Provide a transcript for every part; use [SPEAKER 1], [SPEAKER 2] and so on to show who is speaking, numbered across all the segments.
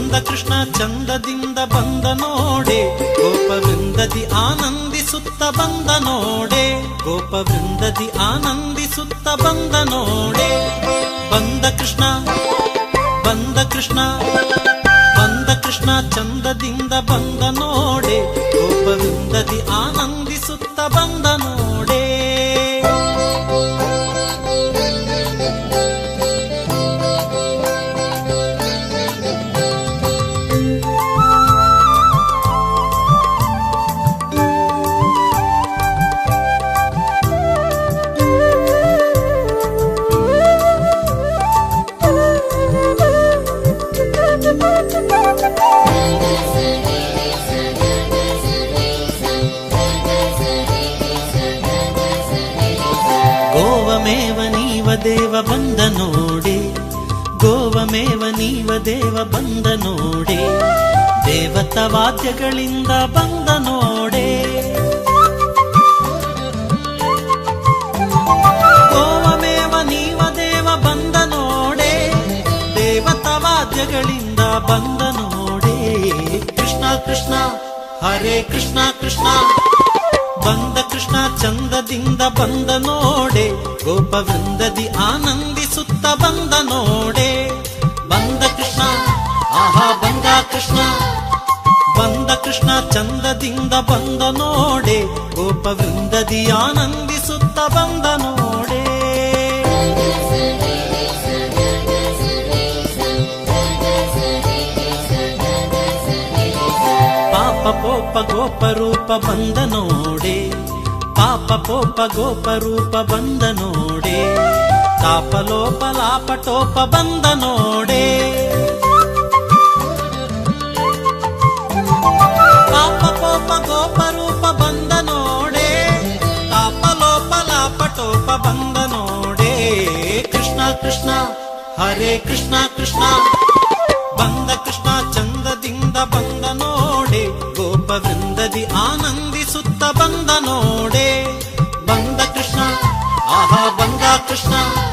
[SPEAKER 1] ಬಂದ ಕೃಷ್ಣ ಚಂದದಿಂದ ಬಂದ ನೋಡೆ, ಗೋಪವೃಂದದಿ ಆನಂದಿಸುತ್ತ ಬಂದ ನೋಡೆ, ಗೋಪವೃಂದದಿ ಆನಂದಿಸುತ್ತ ಬಂದ ನೋಡೆ. ಬಂದ ಕೃಷ್ಣ ಬಂದ ಕೃಷ್ಣ ಬಂದ ಕೃಷ್ಣ ಚಂದದಿಂದ ಬಂದ ನೋಡೆ, ಗೋಪವೃಂದದಿ ಆನಂದಿಸುತ್ತ ಬಂದ ದೇವ ಬಂದ ನೋಡೆ ಗೋವಮೇವ ನೀವ ದೇವ ಬಂದ ನೋಡೆ, ದೇವತ ವಾದ್ಯಗಳಿಂದ ಬಂದ ನೋಡೆ. ಗೋವಮೇವ ನೀವ ದೇವ ಬಂದ ನೋಡೆ, ದೇವತ ವಾದ್ಯಗಳಿಂದ ಬಂದ ನೋಡೆ. ಕೃಷ್ಣ ಕೃಷ್ಣ, ಹರೇ ಕೃಷ್ಣ ಕೃಷ್ಣ. ಚಂದದಿಂದ ಬಂದ ನೋಡೆ, ಗೋಪವೃಂದದಿ ಆನಂದಿಸುತ್ತ ಬಂದ ನೋಡೆ. ಬಂದ ಕೃಷ್ಣ, ಆಹಾ, ಬಂದ ಕೃಷ್ಣ. ಬಂದ ಕೃಷ್ಣ ಚಂದದಿಂದ ಬಂದ ನೋಡೆ, ಗೋಪವೃಂದದಿ ಆನಂದಿಸುತ್ತ ಬಂದ ನೋಡೆ. ಪಾಪ, ಪೋಪ, ಗೋಪ ರೂಪ ಬಂದ ನೋಡೆ. ಪಾಪ ಪೋಪ ಗೋಪ ರೂಪ ಬಂದ ನೋಡೆ ತಾಪ ಲೋಪ ಲಾಪ ಟೋಪ ಬಂದ ನೋಡೆ ಪಾಪ ಪೋಪ ಗೋಪ ರೂಪ ಬಂದ ನೋಡೆ ತಾಪ ಲೋಪ ಲಾಪ ಟೋಪ ಬಂದ ನೋಡೆ ಕೃಷ್ಣ ಕೃಷ್ಣ ಹರೇ ಕೃಷ್ಣ ಕೃಷ್ಣ ಬಂದ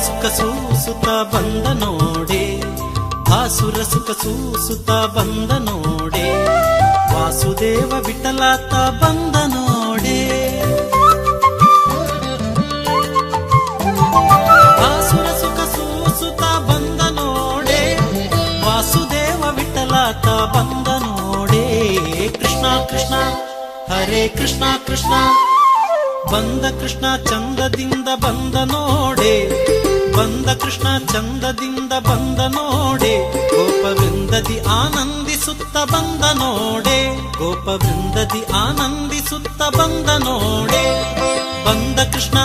[SPEAKER 1] ಸುಖ ಸೂಸುತ ಬಂದ ನೋಡೆ. ಆಸುರ ಸುಖ ಸೂಸುತ ಬಂದ ನೋಡೆ. ವಾಸುದೇವ ವಿಠಲಾತ ಬಂದ ನೋಡೆ. ಆಸುರ ಸುಖ ಸೂಸುತ್ತ ಬಂದ ನೋಡೆ. ವಾಸುದೇವ ವಿಠಲಾತ ಬಂದ ನೋಡೆ. ಕೃಷ್ಣ ಕೃಷ್ಣ, ಹರೇ ಕೃಷ್ಣ ಕೃಷ್ಣ. ಬಂದ ಕೃಷ್ಣ ಚಂದದಿಂದ ಬಂದ ನೋಡೆ. ಚಂದದಿಂದ ಬಂದ ನೋಡೆ, ಗೋಪವೃಂದದಿ ಆನಂದಿಸುತ್ತ ಬಂದ ನೋಡೆ, ಗೋಪವೃಂದದಿ ಆನಂದಿಸುತ್ತ ಬಂದ ನೋಡೆ. ಬಂದ ಕೃಷ್ಣ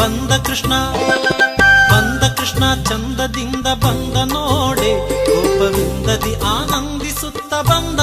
[SPEAKER 1] ಬಂದ ಕೃಷ್ಣ ಬಂದ ಕೃಷ್ಣ ಚಂದದಿಂದ ಬಂದ ನೋಡೆ, ಗೋಪವೃಂದದಿ ಆನಂದಿಸುತ್ತ ಬಂದ